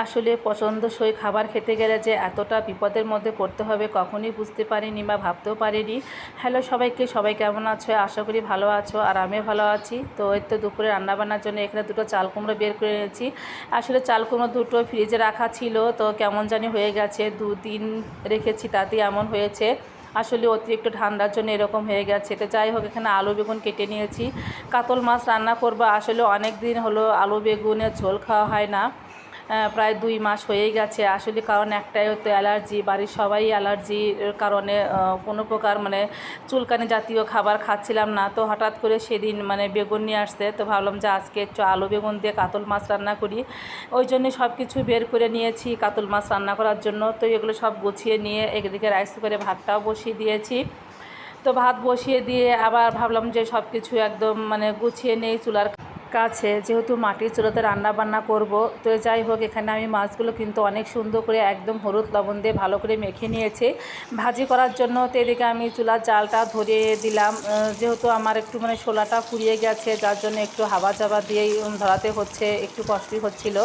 আসলে পছন্দসই খাবার খেতে গেলে যে এতটা বিপদের মধ্যে পড়তে হবে কখনই বুঝতে পারিনি বা ভাবতেও পারিনি। হ্যালো সবাইকে, সবাই কেমন আছো? আশা করি ভালো আছো আর আমিও ভালো আছি। তো এই তো দুপুরে রান্নাবান্নার জন্য এখানে দুটো চাল কুমড়ো বের করে এনেছি। আসলে চাল কুমড়ো দুটো ফ্রিজে রাখা ছিল, তো কেমন জানি হয়ে গেছে। দুদিন রেখেছি, তাতেই এমন হয়েছে। আসলে অতিরিক্ত ঠান্ডার জন্য এরকম হয়ে গেছে। তো যাই হোক, এখানে আলু বেগুন কেটে নিয়েছি। কাতল মাছ রান্না করব। আসলে অনেক দিন হলো আলু বেগুনের ঝোল খাওয়া হয় না। প্রায় দুই মাস হয়েই গেছে। আসলে কারণ একটাই হতো অ্যালার্জি। বাড়ির সবাই অ্যালার্জির কারণে কোনো প্রকার মানে চুলকানি জাতীয় খাবার খাচ্ছিলাম না। তো হঠাৎ করে সেদিন মানে বেগুন নিয়ে আসতে তো ভাবলাম যে আজকে একটু আলু বেগুন দিয়ে কাতল মাছ রান্না করি। ওই জন্যে সব কিছু বের করে নিয়েছি কাতল মাছ রান্না করার জন্য। তো এগুলো সব গুছিয়ে নিয়ে একদিকে রাইস কুকারে ভাতটাও বসিয়ে দিয়েছি। তো ভাত বসিয়ে দিয়ে আবার ভাবলাম যে সব কিছু একদম মানে গুছিয়ে নেই চুলার কাছে যেহেতু মাটির চুলাতে রান্না বান্না করব, তো যাই হোক, এখানে আমি মাছগুলো কিন্তু অনেক সুন্দর করে একদম হলুদ লবণ দিয়ে ভালো করে মেখে নিয়েছি। ভাজি করার জন্য তো এদিকে আমি চুলার জালটা ধরিয়ে দিলাম যেহেতু আমার একটু মানে শোলাটা ফুরিয়ে গেছে, যার জন্য একটু হাওয়া চাবা দিয়েই ধরাতে হচ্ছে, একটু কষ্টই হচ্ছিল।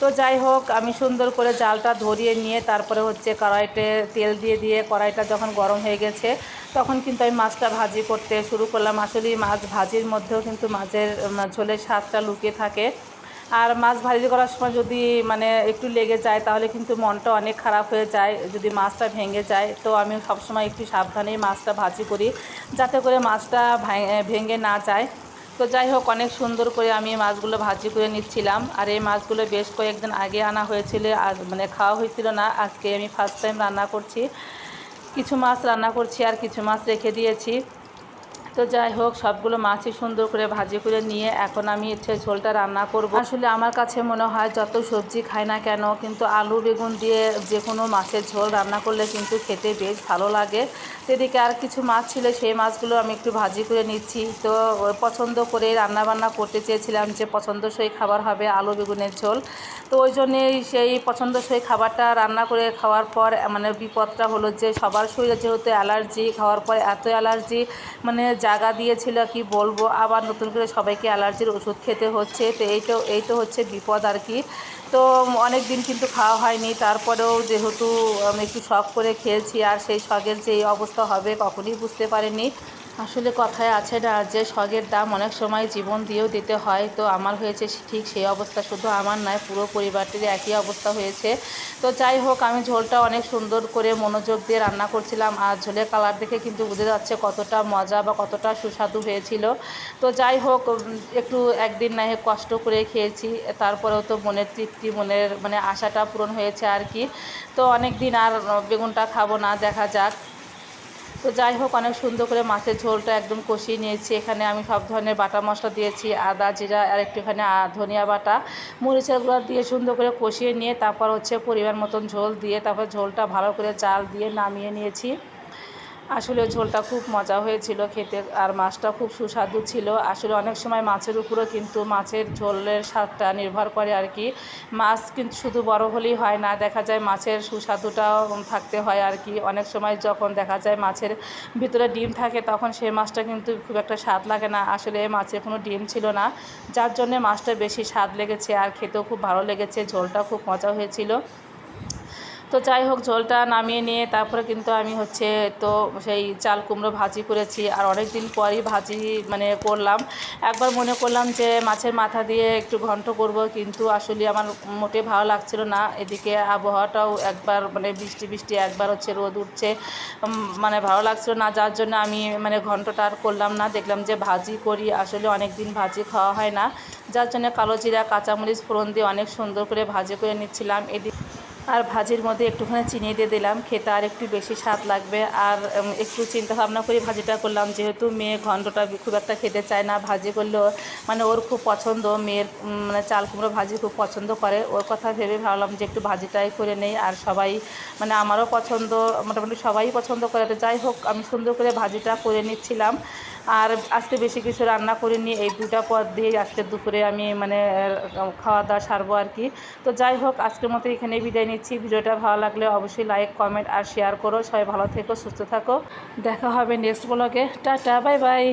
তো যাই হোক, আমি সুন্দর করে জালটা ধরিয়ে নিয়ে তারপরে হচ্ছে কড়াইতে তেল দিয়ে দিয়ে কড়াইটা যখন গরম হয়ে গেছে, তখন কিন্তু আমি মাছটা ভাজি করতে শুরু করলাম। আসলে মাছ ভাজির মধ্যেও কিন্তু মাছের ঝোলের স্বাদটা লুকিয়ে থাকে। আর মাছ ভাজি করার সময় যদি মানে একটু লেগে যায়, তাহলে কিন্তু মনটা অনেক খারাপ হয়ে যায়, যদি মাছটা ভেঙে যায়। তো আমি সবসময় একটু সাবধানেই মাছটা ভাজি করি, যাতে করে মাছটা ভেঙে না যায়। তো যাই হোক, অনেক সুন্দর করে আমি মাছগুলো ভাজি করে নিচ্ছিলাম। আর এই মাছগুলো বেশ কয়েকদিন আগে আনা হয়েছিল, আর মানে খাওয়া হয়েছিল না, আজকে আমি ফার্স্ট টাইম রান্না করছি। কিছু মাছ রান্না করছি আর কিছু মাছ রেখে দিয়েছি। তো যাই হোক, সবগুলো মাছই সুন্দর করে ভাজি করে নিয়ে এখন আমি হচ্ছে ঝোলটা রান্না করব। আসলে আমার কাছে মনে হয় যত সবজি খাই না কেন, কিন্তু আলু, বেগুন দিয়ে যে কোনো মাছের ঝোল রান্না করলে কিন্তু খেতে বেশ ভালো লাগে। এদিকে আর কিছু মাছ ছিল, সেই মাছগুলো আমি একটু ভাজি করে নিচ্ছি। তো পছন্দ করে রান্না বান্না করতে চেয়েছিলাম যে পছন্দসই খাবার হবে আলু, বেগুনের ঝোল। তো ওই জন্যেই সেই পছন্দসই খাবারটা রান্না করে খাওয়ার পর মানে বিপদটা হলো যে সবার শরীরে যেহেতু অ্যালার্জি, খাওয়ার পর এত অ্যালার্জি মানে জায়গা দিয়েছিল, কি বলব? আবার নতুন করে সবাইকে অ্যালার্জির ওষুধ খেতে হচ্ছে, তো এই তো এই তো হচ্ছে বিপদ আর কি। তো অনেক দিন কিন্তু খাওয়া হয়নি, তারপরেও যেহেতু আমি একটু শখ করে খেয়েছি, আর সেই শখের যে অবস্থা হবে কখনই বুঝতে পারিনি। আসলে কথায় আছে না যে শখের দাম অনেক সময় জীবন দিয়েও দিতে হয়। তো আমার হয়েছে ঠিক সেই অবস্থা, শুধু আমার নয়, পুরো পরিবারটির একই অবস্থা হয়েছে। তো যাই হোক, আমি ঝোলটা অনেক সুন্দর করে মনোযোগ দিয়ে রান্না করছিলাম আর ঝোলের কালার দেখে কিন্তু বুঝে যাচ্ছে কতটা মজা বা কতটা সুস্বাদু হয়েছিল। তো যাই হোক একটু একদিন না কষ্ট করে খেয়েছি, তারপরেও তো মনের তৃপ্তি, মনের মানে আশাটা পূরণ হয়েছে আর কি। তো অনেক দিন আর বেগুনটা খাব না, দেখা যাক। তো যাই হোক, অনেক সুন্দর করে মাছের ঝোলটা একদম কষিয়ে নিয়েছি। এখানে আমি সব ধরনের বাটা মশলা দিয়েছি, আদা, জিরা আর একটুখানি ধনিয়া বাটা। মরিচের গুঁড়া দিয়ে সুন্দর করে কষিয়ে নিয়ে তারপর হচ্ছে পরিমাণ মতন ঝোল দিয়ে তারপর ঝোলটা ভালো করে চাল দিয়ে নামিয়ে নিয়েছি। আসলে ঝোলটা খুব মজা হয়েছিল, খেতে আর মাছটা খুব সুস্বাদু ছিল। আসলে অনেক সময় মাছের উপরেও কিন্তু মাছের ঝোলের স্বাদটা নির্ভর করে আর কি। মাছ কিন্তু শুধু বড় হলেই হয় না, দেখা যায় মাছের সুস্বাদুটাও থাকতে হয় আর কি। অনেক সময় যখন দেখা যায় মাছের ভিতরে ডিম থাকে, তখন সেই মাছটা কিন্তু খুব একটা স্বাদ লাগে না। আসলে মাছের কোনো ডিম ছিল না, যার জন্যে মাছটা বেশি স্বাদ লেগেছে আর খেতেও খুব ভালো লেগেছে, ঝোলটা খুব মজা হয়েছিল। তো যাই হোক ঝোলটা নামিয়ে নিয়ে তারপরে কিন্তু আমি হচ্ছে তো সেই চাল কুমড়ো ভাজি করেছি। আর অনেক দিন পরই ভাজি মানে করলাম। একবার মনে করলাম যে মাছের মাথা দিয়ে একটু ঘন্ট করব, কিন্তু আসলে আমার মোটে ভালো লাগছিল না। এদিকে আবহাওয়াটাও একবার মানে বৃষ্টি বৃষ্টি একবার হচ্ছে রোদ উঠছে। মানে ভালো লাগছিল না, যার জন্য আমি মানে ঘন্টটা আর করলাম না। দেখলাম যে ভাজি করি, আসলে অনেক দিন ভাজি খাওয়া হয় না। যার জন্য কালো জিরা, কাঁচামরিচ, ফোড়ন দিয়ে অনেক সুন্দর করে ভাজি করে নিচ্ছিলাম। এদিকে আর ভাজির মধ্যে একটুখানি চিনি দিয়ে দিলাম, খেতে আর একটু বেশি স্বাদ লাগবে। আর একটু চিন্তা ভাবনা করে ভাজিটা করলাম, যেহেতু মেয়ে ঘন্টটা খুব একটা খেতে চায় না, ভাজি করলেও মানে ওর খুব পছন্দ, মেয়ের মানে চাল কুমড়ো ভাজি খুব পছন্দ করে। ওর কথা ভেবে ভাবলাম যে একটু ভাজিটাই করে নেই, আর সবাই মানে আমারও পছন্দ, মোটামুটি সবাই পছন্দ করে। যাই হোক, আমি সুন্দর করে ভাজিটা করে নিচ্ছিলাম। আর আজকে বেশি কিছু রান্না করিনি, এই দুটা পদ দিয়ে আজকে দুপুরে আমি মানে খাওয়া দাওয়া সারবো আর কি। তো যাই হোক, আজকের মতো এখানেই বিদায় নিচ্ছি। ভিডিওটা ভালো লাগলে অবশ্যই লাইক, কমেন্ট আর শেয়ার করো। সবাই ভালো থেকো, সুস্থ থাকো। দেখা হবে নেক্সট ব্লগে। Tata, bye bye.